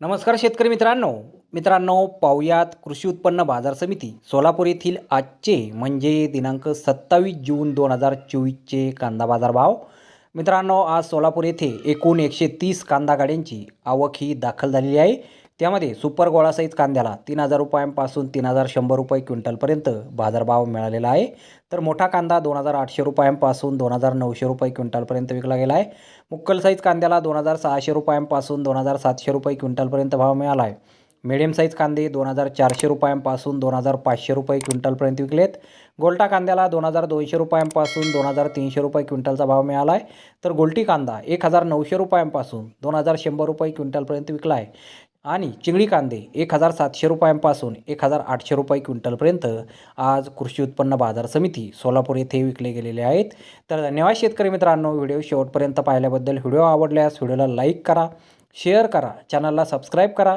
नमस्कार शेतकरी मित्रांनो. मित्रांनो पाहुयात कृषी उत्पन्न बाजार समिती सोलापूर येथील आजचे म्हणजे दिनांक सत्तावीस जून दोन हजार चोवीसचे कांदा बाजार भाव. मित्रांनो आज सोलापूर येथे एकूण एकशे तीस कांदा गाड्यांची आवक ही दाखल झालेली आहे. त्यामध्ये सुपर गोळा कांद्याला तीन हजार रुपयांपासून तीन हजार शंभर रुपये क्विंटलपर्यंत बाजारभाव मिळालेला आहे. तर मोठा कांदा दोन हजार आठशे रुपयांपासून दोन हजार नऊशे रुपये क्विंटलपर्यंत विकला गेला आहे. मुक्कल साईज कांद्याला दोन हजार सहाशे रुपयांपासून दोन हजार सातशे रुपये क्विंटलपर्यंत भाव मिळाला आहे. मिडियम साईज कांदे दोन हजार चारशे रुपयांपासून दोन हजार पाचशे रुपये क्विंटलपर्यंत विकलेत. गोल्टा कांद्याला दोन हजार दोनशे रुपयांपासून दोन हजार तीनशे रुपये क्विंटलचा भाव मिळाला आहे तर गोल्टी कांदा एक हजार नऊशे रुपयांपासून दोन हजार शंभर रुपये क्विंटलपर्यंत विकला आहे आणि चिंगडी कांदे एक हजार सातशे रुपयांपासून एक हजार आठशे रुपये क्विंटलपर्यंत आज कृषी उत्पन्न बाजार समिती सोलापूर येथे विकले गेलेले आहेत. तर धन्यवाद शेतकरी मित्रांनो व्हिडिओ शेवटपर्यंत पाहिल्याबद्दल. व्हिडिओ आवडल्यास व्हिडिओला लाईक करा शेअर करा चॅनलला सबस्क्राईब करा.